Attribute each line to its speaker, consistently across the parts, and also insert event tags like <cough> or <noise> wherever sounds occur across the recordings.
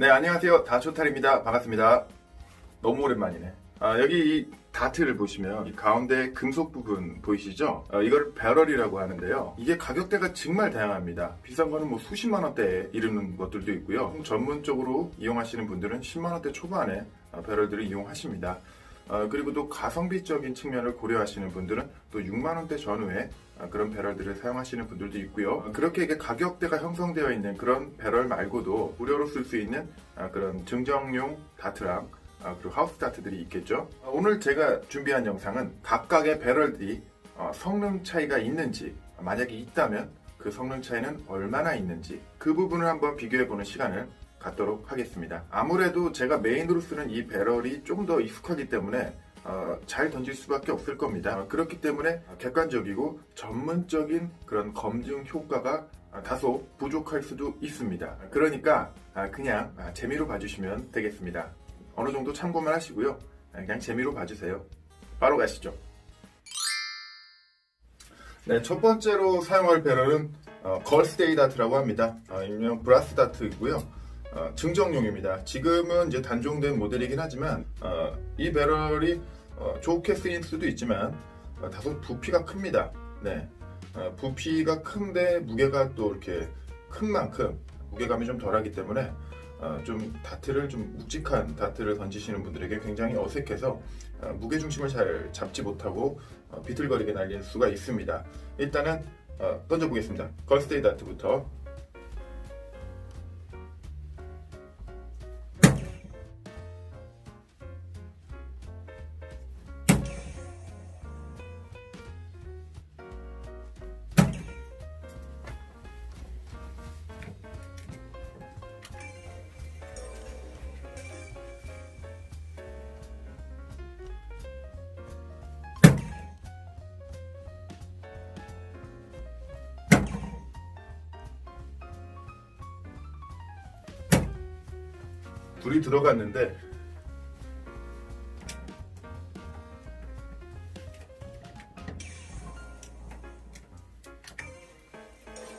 Speaker 1: 네, 안녕하세요. 다초탈입니다. 반갑습니다. 너무 오랜만이네. 아, 여기 이 다트를 보시면 이 가운데 금속 부분 보이시죠? 어, 이걸 배럴이라고 하는데요. 이게 가격대가 정말 다양합니다. 비싼 거는 뭐 수십만 원대에 이르는 것들도 있고요. 전문적으로 이용하시는 분들은 10만 원대 초반에 어, 배럴들을 이용하십니다. 어, 그리고 또 가성비적인 측면을 고려하시는 분들은 또 6만 원대 전후에 어, 그런 배럴들을 사용하시는 분들도 있고요. 어, 그렇게 이게 가격대가 형성되어 있는 그런 배럴 말고도 무료로 쓸 수 있는 아, 그런 증정용 다트랑 아, 그리고 하우스 다트들이 있겠죠. 어, 오늘 제가 준비한 영상은 각각의 배럴들이 어, 성능 차이가 있는지 만약에 있다면 그 성능 차이는 얼마나 있는지 그 부분을 한번 비교해 보는 시간을 갖도록 하겠습니다. 아무래도 제가 메인으로 쓰는 이 배럴이 좀 더 익숙하기 때문에 어, 잘 던질 수밖에 없을 겁니다. 어, 그렇기 때문에 객관적이고 전문적인 그런 검증 효과가 아, 다소 부족할 수도 있습니다. 그러니까 아, 그냥 아, 재미로 봐주시면 되겠습니다. 어느 정도 참고만 하시고요. 아, 그냥 재미로 봐주세요. 바로 가시죠. 네, 첫 번째로 사용할 배럴은 어, 걸스데이 다트라고 합니다. 어, 일명 브라스 다트이고요. 어, 증정용입니다. 지금은 이제 단종된 모델이긴 하지만 어, 이 배럴이 어, 좋게 쓰일 수도 있지만 어, 다소 부피가 큽니다. 네, 어, 부피가 큰데 무게가 또 이렇게 큰 만큼 무게감이 좀 덜하기 때문에 어, 좀 다트를 좀 묵직한 다트를 던지시는 분들에게 굉장히 어색해서 어, 무게 중심을 잘 잡지 못하고 어, 비틀거리게 날릴 수가 있습니다. 일단은 어, 던져 보겠습니다. 걸스데이 다트부터 불이 들어갔는데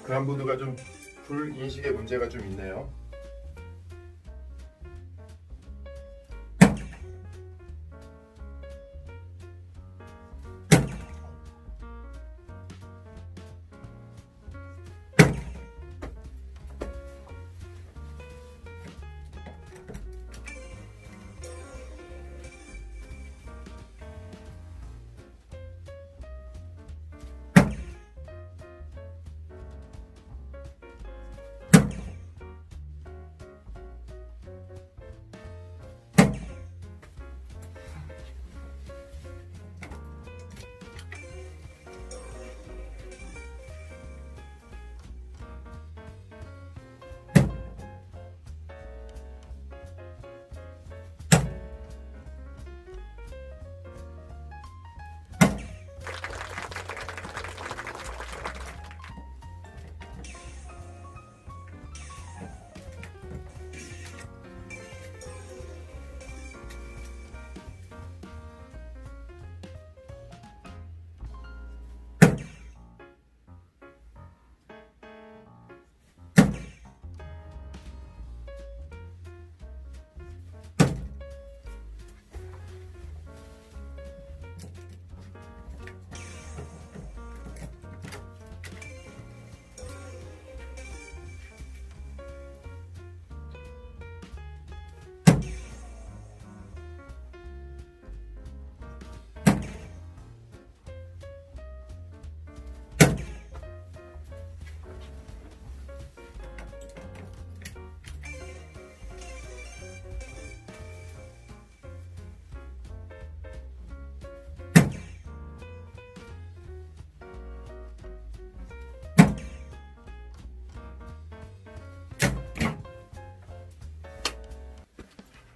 Speaker 1: 그란보드가 좀 불 인식에 문제가 좀 있네요.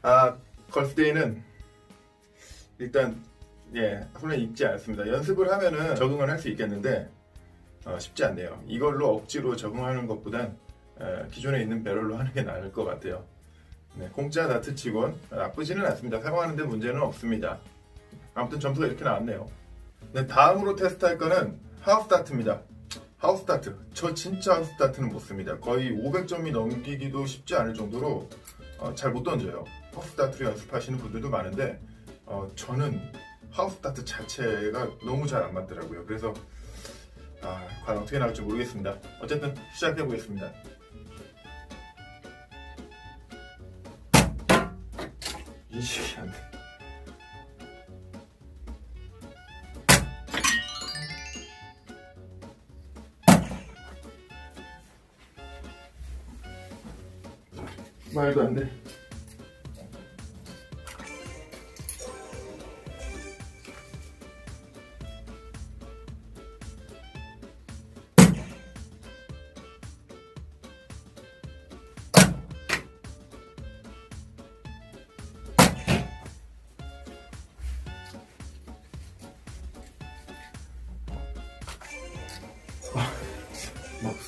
Speaker 1: 아, 걸스데이는 일단 예, 손에 익지 않습니다. 연습을 하면은 적응을 할 수 있겠는데 어, 쉽지 않네요. 이걸로 억지로 적응하는 것보단 에, 기존에 있는 배럴로 하는 게 나을 것 같아요. 네, 공짜 다트치곤 나쁘지는 않습니다. 사용하는데 문제는 없습니다. 아무튼 점수가 이렇게 나왔네요. 네, 다음으로 테스트할 거는 하우스 다트입니다. 하우스 다트. 저 진짜 하우스 다트는 못 씁니다. 거의 500점이 넘기기도 쉽지 않을 정도로 어, 잘못 던져요. 하우스 다트를 연습하시는 분들도 많은데 어, 저는 하우스 다트 자체가 너무 잘 안 맞더라고요. 그래서 아, 과연 어떻게 나올지 모르겠습니다. 어쨌든 시작해 보겠습니다. 인식이 안 돼. 말도 안 돼.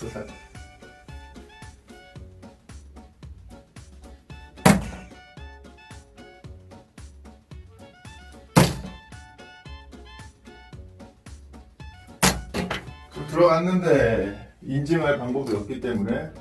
Speaker 1: 맙소사. 들어갔는데 인증할 방법이 없기 때문에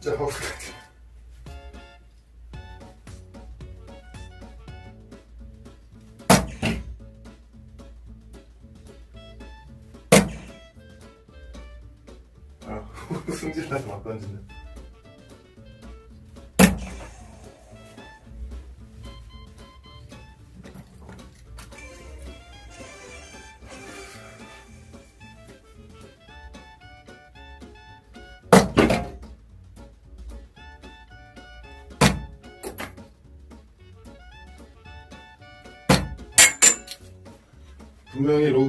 Speaker 1: 진짜 하우스 같아. 아, <laughs> 승질나서 막 던지네.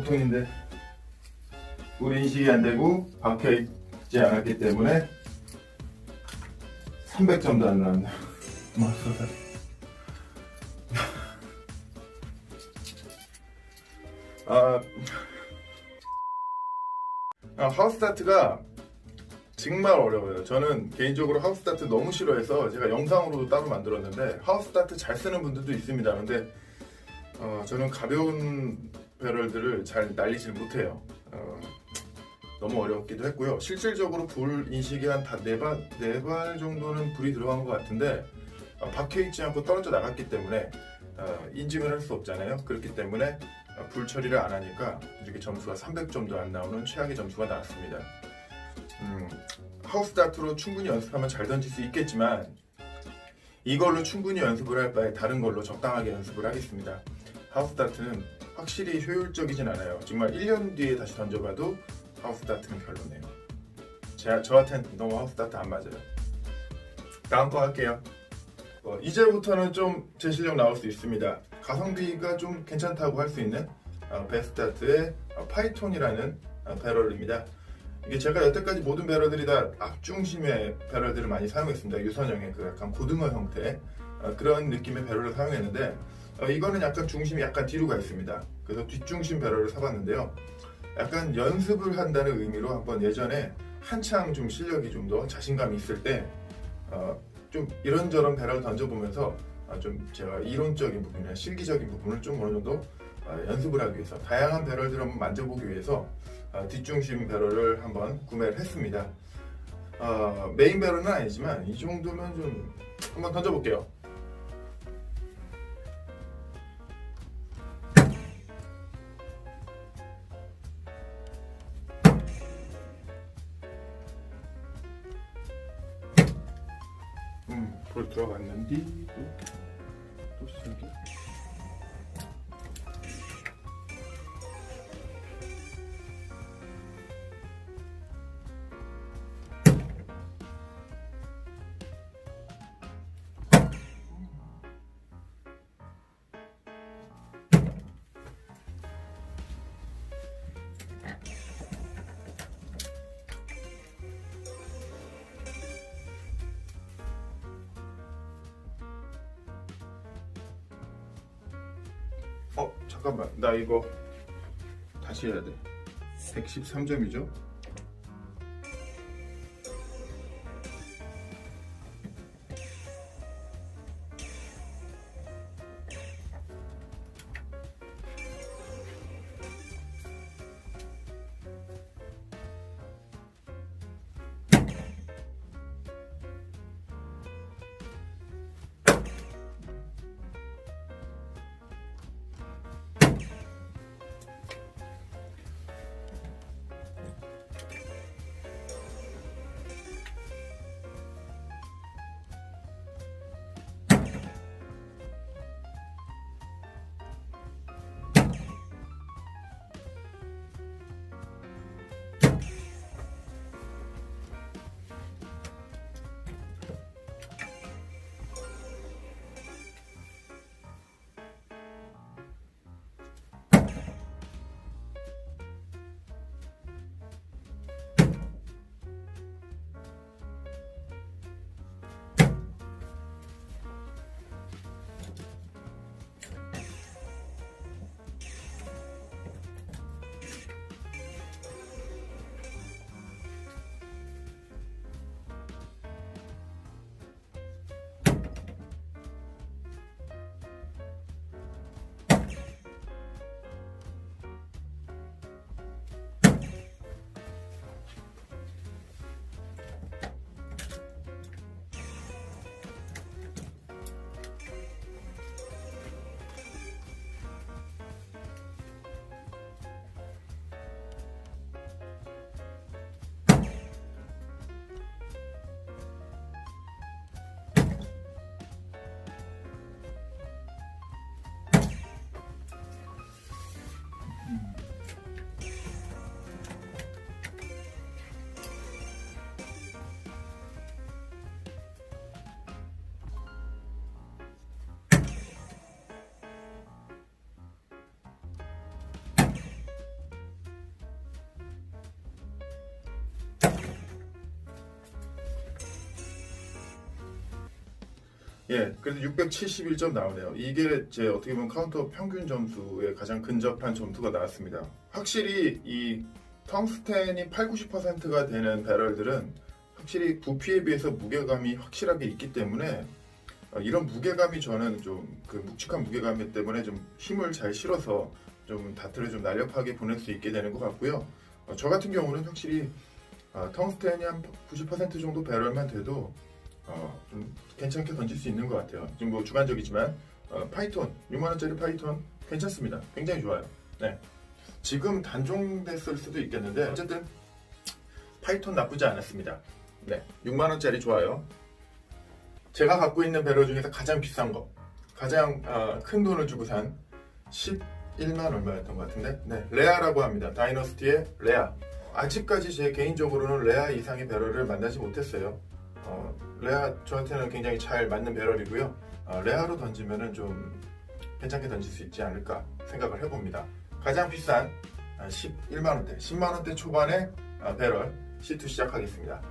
Speaker 1: 로우톤인데 우리 인식이 안 되고 박혀 있지 않았기 때문에 300점도 안 나왔네요. 맙소사. <laughs> 아, 아, 하우스 스타트가 정말 어려워요. 저는 개인적으로 하우스 스타트 너무 싫어해서 제가 영상으로도 따로 만들었는데 하우스 스타트 잘 쓰는 분들도 있습니다. 근데 어, 저는 가벼운 배럴들을 잘 날리질 못해요. 어, 너무 어렵기도 했고요. 실질적으로 불 인식이 한네발네발 정도는 불이 들어간 것 같은데 어, 박혀 있지 않고 떨어져 나갔기 때문에 어, 인증을 할 수 없잖아요. 그렇기 때문에 어, 불 처리를 안 하니까 이렇게 점수가 300점도 안 나오는 최악의 점수가 나왔습니다. 음, 하우스 다트로 충분히 연습하면 잘 던질 수 있겠지만 이걸로 충분히 연습을 할 바에 다른 걸로 적당하게 연습을 하겠습니다. 하우스 다트는 확실히 효율적이진 않아요. 정말 1년 뒤에 다시 던져봐도 하우스 다트는 별로네요. 제, 저한테는 너무 하우스 다트 안 맞아요. 다음 거 할게요. 어, 이제부터는 좀 제 실력 나올 수 있습니다. 가성비가 좀 괜찮다고 할 수 있는 어, 베스트다트의 어, 파이톤이라는 어, 배럴입니다. 이게 제가 여태까지 모든 배럴들이 다 앞중심의 배럴들을 많이 사용했습니다. 유선형의 그 약간 고등어 형태 어, 그런 느낌의 배럴을 사용했는데 어, 이거는 약간 중심이 약간 뒤로 가 있습니다. 그래서 뒷중심 배럴을 사봤는데요. 약간 연습을 한다는 의미로 한번 예전에 한창 좀 실력이 좀 더 자신감이 있을 때, 어, 좀 이런저런 배럴 던져보면서 어, 좀 제가 이론적인 부분이나 실기적인 부분을 좀 어느 정도 어, 연습을 하기 위해서 다양한 배럴들을 한번 만져보기 위해서 어, 뒷중심 배럴을 한번 구매를 했습니다. 어, 메인 배럴은 아니지만 이 정도면 좀 한번 던져볼게요. 불 들어갔는데 또, 또 시작 잠깐만 나 이거 다시 해야 돼 113점이죠? 예, 그래서 671점 나오네요. 이게 제 어떻게 보면 카운터 평균 점수에 가장 근접한 점수가 나왔습니다. 확실히 이 텅스텐이 8, 90%가 되는 배럴들은 확실히 부피에 비해서 무게감이 확실하게 있기 때문에 어, 이런 무게감이 저는 좀 그 묵직한 무게감 때문에 좀 힘을 잘 실어서 좀 다트를 좀 날렵하게 보낼 수 있게 되는 것 같고요. 어, 저 같은 경우는 확실히 어, 텅스텐이 한 90% 정도 배럴만 돼도 어, 좀 괜찮게 던질 수 있는 것 같아요. 지금 뭐 주관적이지만 어, 파이톤 6만 원짜리 파이톤 괜찮습니다. 굉장히 좋아요. 네. 지금 단종됐을 수도 있겠는데 어쨌든 파이톤 나쁘지 않았습니다. 네, 6만 원짜리 좋아요. 제가 갖고 있는 배럴 중에서 가장 비싼 거, 가장 어, 큰 돈을 주고 산 11만 얼마였던 것 같은데, 네, 레아라고 합니다. 다이너스티의 레아. 아직까지 제 개인적으로는 레아 이상의 배럴을 만나지 못했어요. 어, 레아 저한테는 굉장히 잘 맞는 배럴이고요. 어, 레아로 던지면은 좀 괜찮게 던질 수 있지 않을까 생각을 해봅니다. 가장 비싼 아, 11만 원대, 10만 원대 초반의 아, 배럴 C2 시작하겠습니다.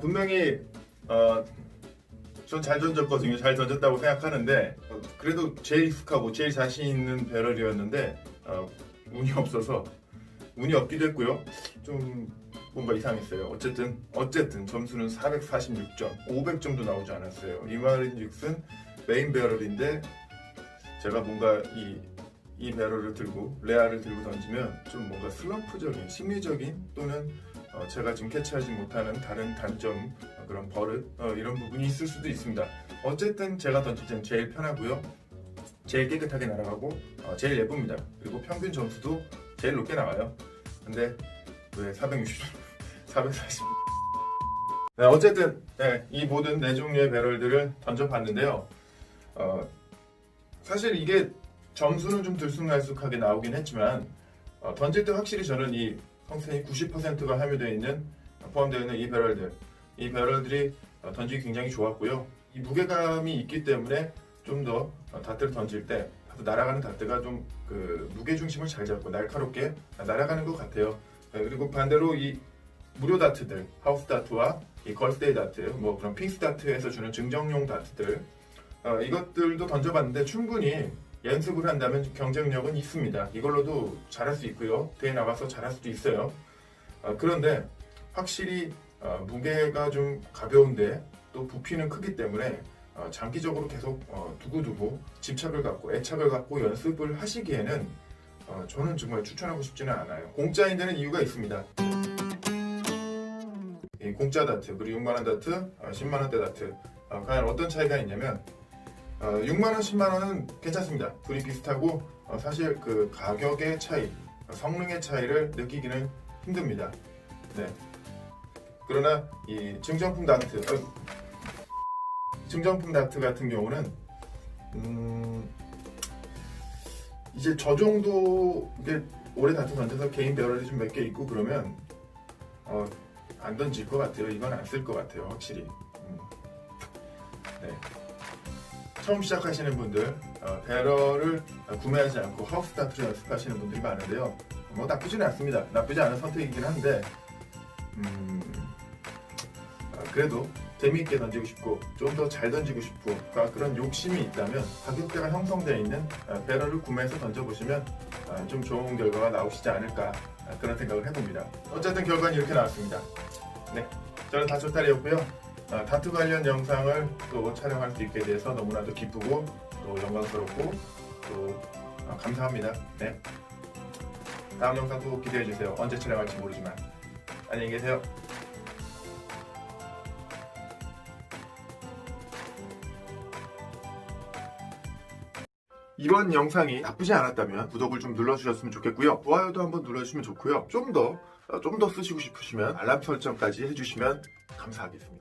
Speaker 1: 분명히 어, 전 잘 던졌거든요. 잘 던졌다고 생각하는데 어, 그래도 제일 익숙하고 제일 자신 있는 배럴이었는데 어, 운이 없어서 운이 없기도 했고요. 좀 뭔가 이상했어요. 어쨌든 어쨌든 점수는 446점, 500 정도 나오지 않았어요. 이 말인즉슨 메인 배럴인데 제가 뭔가 이, 이 배럴을 들고 레아를 들고 던지면 좀 뭔가 슬럼프적인 심리적인 또는 어, 제가 지금 캐치하지 못하는 다른 단점 어, 그런 버릇 어, 이런 부분이 있을 수도 있습니다. 어쨌든 제가 던질 때는 제일 편하고요. 제일 깨끗하게 날아가고 어, 제일 예쁩니다. 그리고 평균 점수도 제일 높게 나와요. 근데 왜 460, 440? <laughs> 네, 어쨌든 네, 이 모든 네 종류의 배럴들을 던져봤는데요. 어, 사실 이게 점수는 좀 들쑥날쑥하게 나오긴 했지만 어, 던질 때 확실히 저는 이 성생이 90%가 함유되어 있는 포함되어 있는 이 배럴들 이 배럴들이 어, 던지기 굉장히 좋았고요. 이 무게감이 있기 때문에 좀 더 다트를 던질 때 날아가는 다트가 좀 그 무게 중심을 잘 잡고 날카롭게 날아가는 것 같아요. 네, 그리고 반대로 이 무료 다트들 하우스 다트와 이 걸스데이 다트 뭐 그런 핑스 다트에서 주는 증정용 다트들 어, 이것들도 던져봤는데 충분히 연습을 한다면 경쟁력은 있습니다. 이걸로도 잘할 수 있고요. 대회 나가서 잘할 수도 있어요. 어, 그런데 확실히 어, 무게가 좀 가벼운데 또 부피는 크기 때문에 어, 장기적으로 계속 어, 두고두고 집착을 갖고 애착을 갖고 연습을 하시기에는 어, 저는 정말 추천하고 싶지는 않아요. 공짜인 데는 이유가 있습니다. 이 공짜 다트 그리고 6만원 다트, 어, 10만원대 다트 어, 과연 어떤 차이가 있냐면 어, 6만 원, 10만 원은 괜찮습니다. 둘이 비슷하고 어, 사실 그 가격의 차이, 어, 성능의 차이를 느끼기는 힘듭니다. 네. 그러나 이 증정품 다트, 어, 증정품 다트 같은 경우는 음, 이제 저 정도 이게 올해 다트 던져서 개인 배럴이 좀 몇 개 있고 그러면 어, 안 던질 것 같아요. 이건 안 쓸 것 같아요. 확실히. 음. 네. 처음 시작하시는 분들 어, 배럴을 어, 구매하지 않고 다트를 연습하시는 분들이 많은데요. 뭐 나쁘지는 않습니다. 나쁘지 않은 선택이긴 한데 음, 어, 그래도 재미있게 던지고 싶고 좀 더 잘 던지고 싶고 그런 욕심이 있다면 가격대가 형성되어 있는 어, 배럴을 구매해서 던져보시면 어, 좀 좋은 결과가 나오시지 않을까 어, 그런 생각을 해봅니다. 어쨌든 결과는 이렇게 나왔습니다. 네, 저는 다초탈이었고요. 어, 다트 관련 영상을 또 촬영할 수 있게 돼서 너무나도 기쁘고 또 영광스럽고 또 어, 감사합니다. 네. 다음 영상도 기대해 주세요. 언제 촬영할지 모르지만 안녕히 계세요. 이번 영상이 나쁘지 않았다면 구독을 좀 눌러주셨으면 좋겠고요. 좋아요도 한번 눌러주시면 좋고요. 좀 더, 좀 더 쓰시고 싶으시면 알람 설정까지 해주시면 감사하겠습니다.